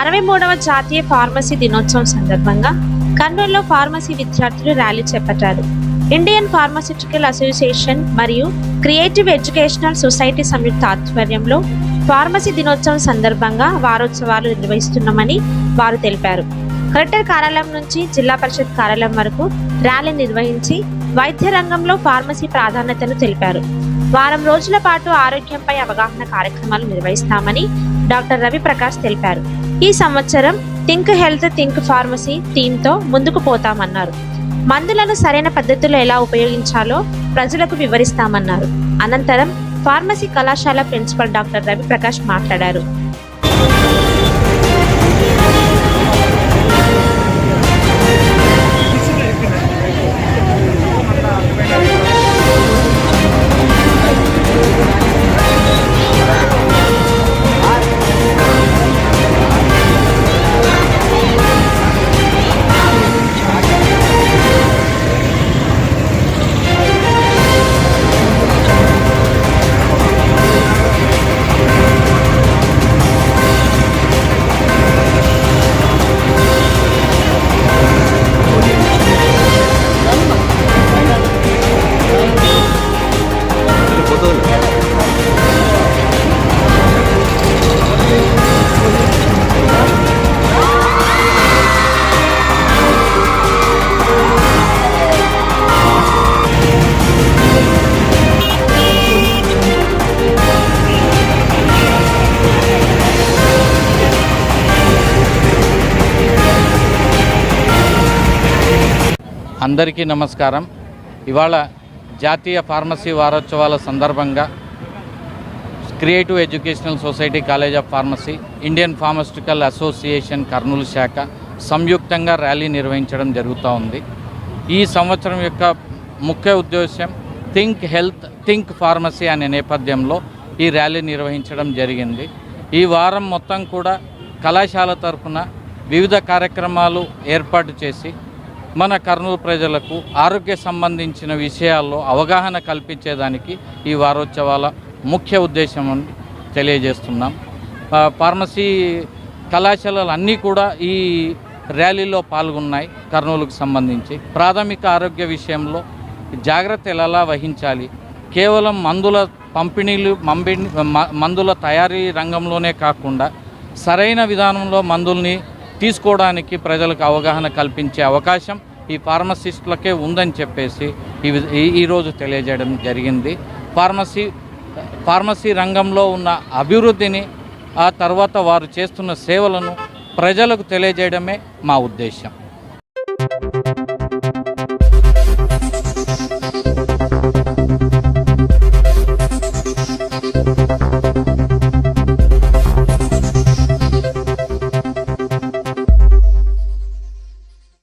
అరవై మూడవ జాతీయ ఫార్మసీ దినోత్సవం సందర్భంగా కర్నూలులో ఫార్మసీ విద్యార్థులు ర్యాలీ చేపట్టారు. ఇండియన్ ఫార్మసిటికల్ అసోసియేషన్ మరియు క్రియేటివ్ ఎడ్యుకేషనల్ సొసైటీ సంయుక్త ఆధ్వర్యంలో ఫార్మసీ దినోత్సవం సందర్భంగా వారోత్సవాలు నిర్వహిస్తున్నామని వారు తెలిపారు. కలెక్టర్ కార్యాలయం నుంచి జిల్లా పరిషత్ కార్యాలయం వరకు ర్యాలీ నిర్వహించి వైద్య రంగంలో ఫార్మసీ ప్రాధాన్యతను తెలిపారు. వారం రోజుల పాటు ఆరోగ్యంపై అవగాహన కార్యక్రమాలు నిర్వహిస్తామని డాక్టర్ రవి ప్రకాష్ తెలిపారు. ఈ సంవత్సరం థింక్ హెల్త్ థింక్ ఫార్మసీ థీమ్తో ముందుకు పోతామన్నారు. మందులను సరైన పద్ధతిలో ఎలా ఉపయోగించాలో ప్రజలకు వివరిస్తామన్నారు. అనంతరం ఫార్మసీ కళాశాల ప్రిన్సిపల్ డాక్టర్ రవి ప్రకాష్ మాట్లాడారు అందరికీ నమస్కారం. ఇవాళ జాతీయ ఫార్మసీ వారోత్సవాల సందర్భంగా creative educational society college of pharmacy Indian pharmaceutical association Kurnool శాఖ సంయుక్తంగా ర్యాలీ నిర్వహించడం జరుగుతూ ఉంది. ఈ సంవత్సరం యొక్క ముఖ్య ఉద్దేశం థింక్ హెల్త్ థింక్ ఫార్మసీ అనే నేపథ్యంలో ఈ ర్యాలీ నిర్వహించడం జరిగింది. ఈ వారం మొత్తం కూడా కళాశాల తరఫున వివిధ కార్యక్రమాలు ఏర్పాటు చేసి మన కర్నూలు ప్రజలకు ఆరోగ్య సంబంధించిన విషయాల్లో అవగాహన కల్పించేదానికి ఈ వారోత్సవాల ముఖ్య ఉద్దేశం తెలియజేస్తున్నాం. ఫార్మసీ కళాశాలలు అన్నీ కూడా ఈ ర్యాలీలో పాల్గొన్నాయి కర్నూలుకు సంబంధించి. ప్రాథమిక ఆరోగ్య విషయంలో జాగ్రత్తలు ఎలా వహించాలి? కేవలం మందుల పంపిణీలు మంబి మందుల తయారీ రంగంలోనే కాకుండా సరైన విధానంలో మందుల్ని తీసుకోవడానికి ప్రజలకు అవగాహన కల్పించే అవకాశం ఈ ఫార్మసిస్టులకే ఉందని చెప్పేసి ఈ ఈరోజు తెలియజేయడం జరిగింది. ఫార్మసీ ఫార్మసీ రంగంలో ఉన్న అభివృద్ధిని ఆ తర్వాత వారు చేస్తున్న సేవలను ప్రజలకు తెలియజేయడమే మా ఉద్దేశం